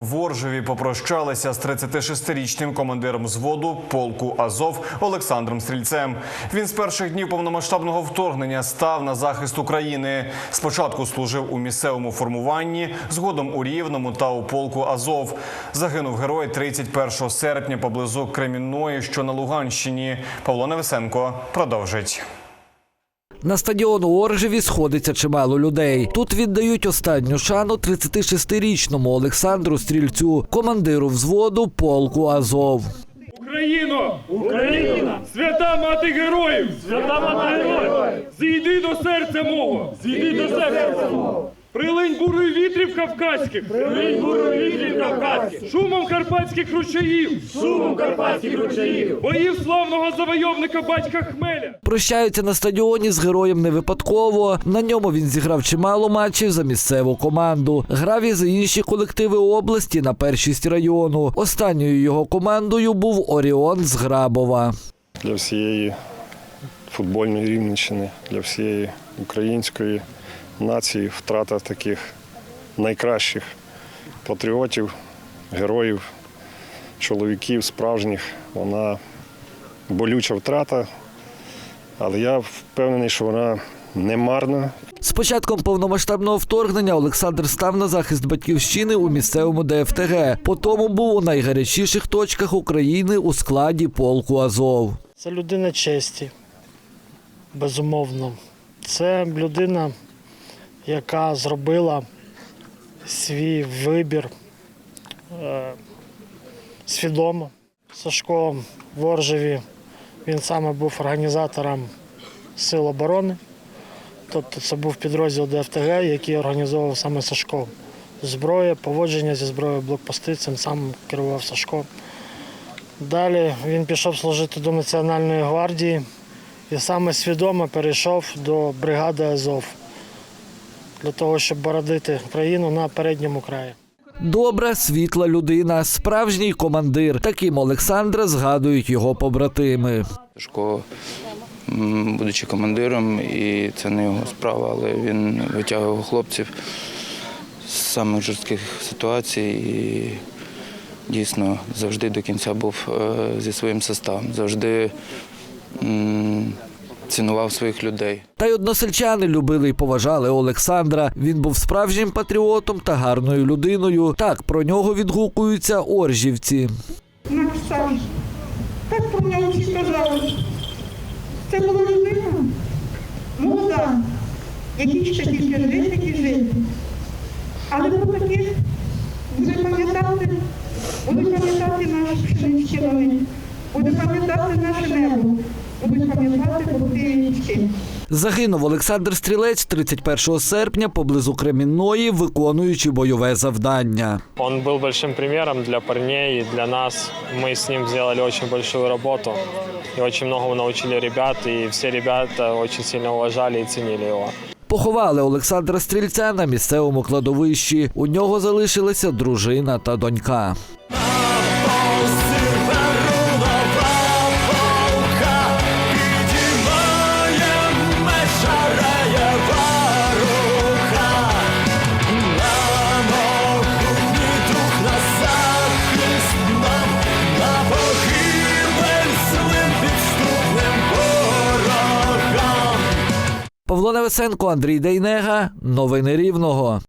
В Оржеві попрощалися з 36-річним командиром взводу полку Азов Олександром Стрільцем. Він з перших днів повномасштабного вторгнення став на захист України. Спочатку служив у місцевому формуванні, згодом у Рівному та у полку Азов. Загинув герой 31 серпня поблизу Кремінної, що на Луганщині. Павло Невесенко продовжить. На стадіон у Оржеві сходиться чимало людей. Тут віддають останню шану 36-річному Олександру Стрільцю, командиру взводу полку Азов. Україно! Україна! Свята мати героїв! Свята мати героїв! Зійди до серця мого! Зійди до серця мого! Прилинь бурою вітрів кавказьких! Прилинь бурою вітрів кавказьких! Шумом карпатських ручаїв! Шумом карпатських ручаїв! Боїв славного завойовника батька Хмеля! Прощаються на стадіоні з героєм не випадково. На ньому він зіграв чимало матчів за місцеву команду. Грав і за інші колективи області на першість району. Останньою його командою був Оріон з Грабова. для всієї футбольної рівненщини, для всієї української нації втрата таких найкращих патріотів, героїв, чоловіків справжніх. Вона болюча втрата, але я впевнений, що вона не марна З початком повномасштабного вторгнення Олександр став на захист батьківщини у місцевому ДФТГ. Потім був у найгарячіших точках України у складі полку Азов. Це людина честі, безумовно. Це людина, яка зробила свій вибір е, свідомо. Сашко в Оржеві він саме був організатором Сил оборони. Тобто це був підрозділ ДФТГ, який організовував саме Сашко. Зброя, поводження зі зброєю блокпости, цим сам керував Сашко. Далі він пішов служити до Національної гвардії і саме свідомо перейшов до бригади Азов для того, щоб бородити країну на передньому краї. Добра, світла людина, справжній командир. Таким Олександра згадують його побратими. Сашко, будучи командиром, і це не його справа, але він витягував хлопців з самих жорстких ситуацій і дійсно завжди до кінця був е, зі своїм составом, завжди м, цінував своїх людей. Та й односельчани любили і поважали Олександра. Він був справжнім патріотом та гарною людиною. Так про нього відгукуються оржівці. Наш Саш. Так про нього всі казали. Це була людина молода, якій ще тільки жити і жити. Але про таких буде пам'ятати, будуть пам'ятати наші пшеничні лани, буде пам'ятати наше небо, пам'ятати. Загинув Олександр Стрілець 31 серпня поблизу Кремінної, виконуючи бойове завдання. Он был большим примером для парней и для нас. Мы с ним сделали очень большую работу и очень многому научили ребят, и все ребята очень сильно уважали и ценили его. Поховали Олександра Стрільця на місцевому кладовищі. У нього залишилися дружина та донька. Павло Невесенко, Андрій Дейнега. Новини Рівного.